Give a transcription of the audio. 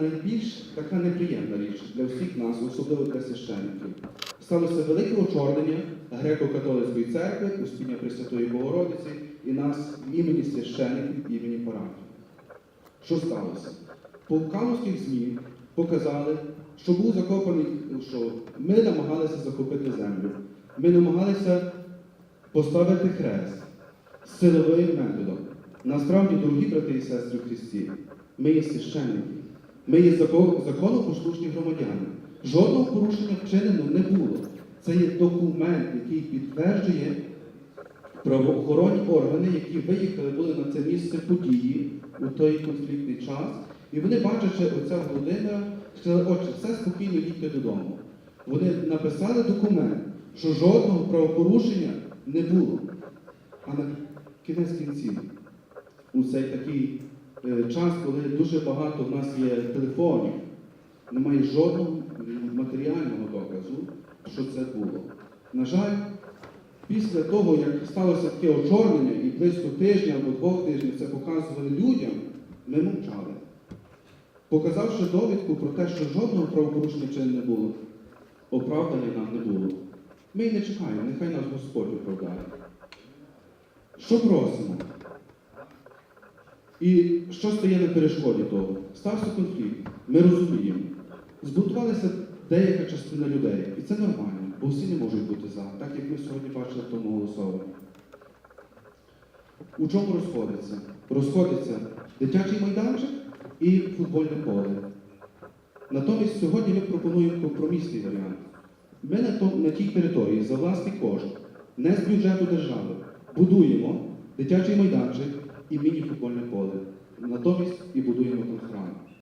найбільш така неприємна річ для всіх нас, особливо для священників. Сталося велике очорнення греко-католицької церкви, Успіння Пресвятої Богородиці і нас імені священників, імені парафії. Що сталося? По калузьких ЗМІ показали, що був закопаний, що ми намагалися захопити землю. Ми намагалися поставити хрест силовим методом. Насправді, дорогі брати і сестри в Христі, ми є священники, ми є закон- законопослушні громадяни. Жодного порушення вчинено не було. Це є документ, який підтверджує правоохоронні органи, які виїхали були на це місце події у той конфліктний час. І вони, бачачи отця Володимира, сказали, отче, все спокійно їдьте додому. Вони написали документ, що жодного правопорушення не було. А на кінець кінців, у цей такий час, коли дуже багато в нас є телефонів, немає жодного матеріального доказу, що це було. На жаль, після того, як сталося таке очорнення, і близько тижня або двох тижнів це показували людям, ми мовчали. Показавши довідку про те, що жодного правопорушення вчинення не було, оправдання нам не було. Ми й не чекаємо, нехай нас Господь оправдає. Що просимо? І що стає на перешкоді того? Стався конфлікт. Ми розуміємо. Збунтувалася деяка частина людей. І це нормально, бо всі не можуть бути за, так як ми сьогодні бачили в тому голосуванні. У чому розходиться? Розходиться дитячий майданчик і футбольне поле. Натомість сьогодні ми пропонуємо компромісний варіант. Ми на, то- на тій території за власний кошт, не з бюджету держави, будуємо дитячий майданчик і міні-футбольне поле. Натомість і будуємо там храм.